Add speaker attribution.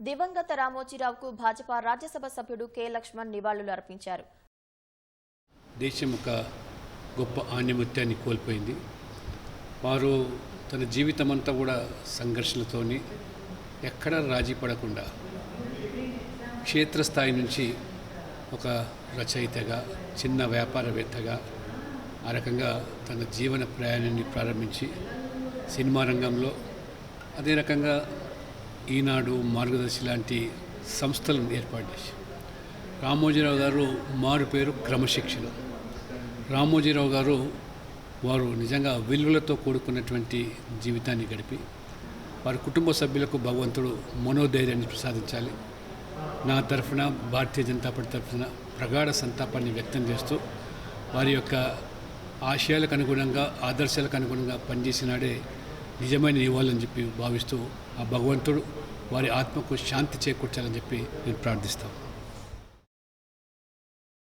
Speaker 1: దివంగత రామోజీరావుకు భాజపా రాజ్యసభ సభ్యుడు కె. లక్ష్మణ్ నివాళులు అర్పించారు.
Speaker 2: దేశం ఒక గొప్ప ఆణిముత్యాన్ని కోల్పోయింది. వారు తన జీవితం అంతా కూడా సంఘర్షణతోని ఎక్కడ రాజీ పడకుండా క్షేత్రస్థాయి నుంచి ఒక రచయితగా చిన్న వ్యాపారవేత్తగా ఆ రకంగా తన జీవన ప్రయాణాన్ని ప్రారంభించి సినిమా రంగంలో అదే రకంగా ఈనాడు మార్గదర్శి లాంటి సంస్థలను ఏర్పాటు చేసి రామోజీరావు గారు మారు పేరు క్రమశిక్షణ. రామోజీరావు గారు వారు నిజంగా విలువలతో కూడుకున్నటువంటి జీవితాన్ని గడిపి వారి కుటుంబ సభ్యులకు భగవంతుడు మనోధైర్యాన్ని ప్రసాదించాలి. నా తరఫున భారతీయ జనతా పార్టీ తరఫున ప్రగాఢ సంతాపాన్ని వ్యక్తం చేస్తూ వారి యొక్క ఆశయాలకు అనుగుణంగా ఆదర్శాలకు అనుగుణంగా పనిచేసినాడే నిజమైన ఇవ్వాలని చెప్పి భావిస్తూ ఆ భగవంతుడు వారి ఆత్మకు శాంతి చేకూర్చాలని చెప్పి నేను ప్రార్థిస్తాను.